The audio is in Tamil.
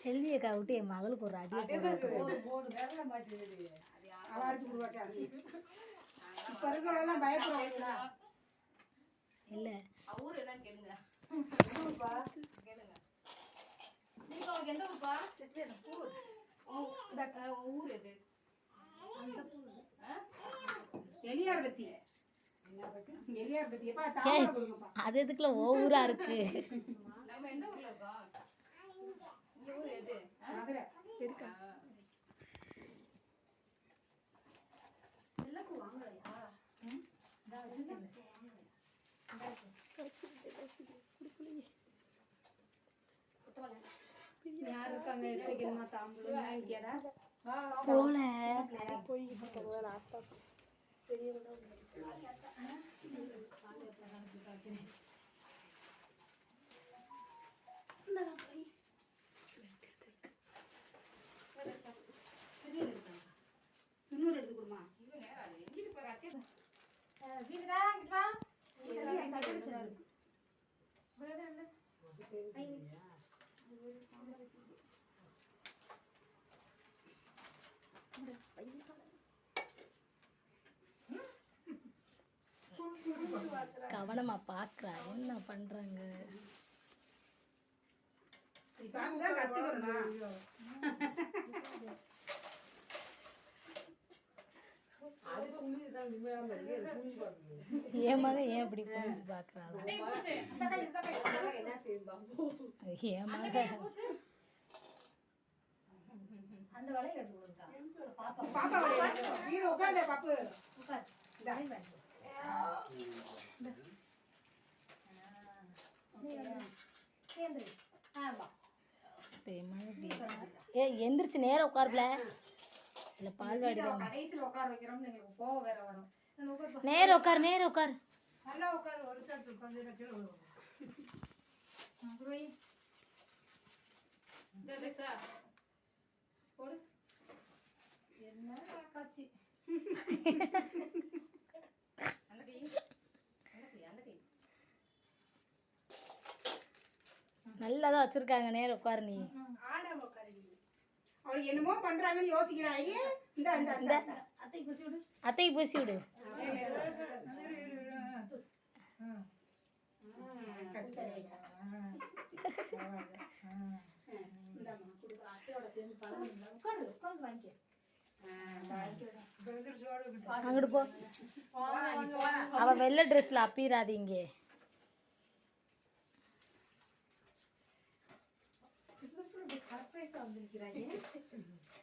செல்வியை விட்டு என் மகளுக்கு ஒரு அடி இல்லை. எளியாரத்தி அது எதுக்குல ஓ ஊரா இருக்கு? யார் இருக்காங்க? எடுத்துக்கணுமா தாம்பூலம்? கேடா போல. இன்னொரு எடுத்து கொடுமா சீக்கிரா இங்கிட்டு வா இப்படி வந்து கவனமா பாக்குறா. என்ன கத்துக்கணும்? என் மகன் ஏன் இப்படி குனிஞ்சு பாக்குறாளா என் மகன். பாப்பா வளையல. கீழே உட்கார்ந்து பாப்பு. என் மகன் இப்படி- ஏ எந்திரிச்சு நேரம் உட்காருல இல்ல பால்வாடி கடைசியில் உட்கார வைக்கிறோம்னு எங்களுக்கு கோவம் வேற வரும். நேரம் உட்காரு நேரம் உட்காரு நல்லா உட்காரு ஒரு சாத்து உட்காந்து. என்ன காட்சி நல்லா தான் வச்சிருக்காங்க நேரம் உட்காரு நீ. அவளுக்கு என்னமோ பண்றாங்கன்னு யோசிக்கிறாங்க இந்த இந்த இந்த அத்தை பூசி விடு. அங்கிட்டு போ. அவ வெள்ளை ட்ரெஸ்ல அப்பீராதீங்க சர்ப்ரைஸா வந்திருக்கிறாங்க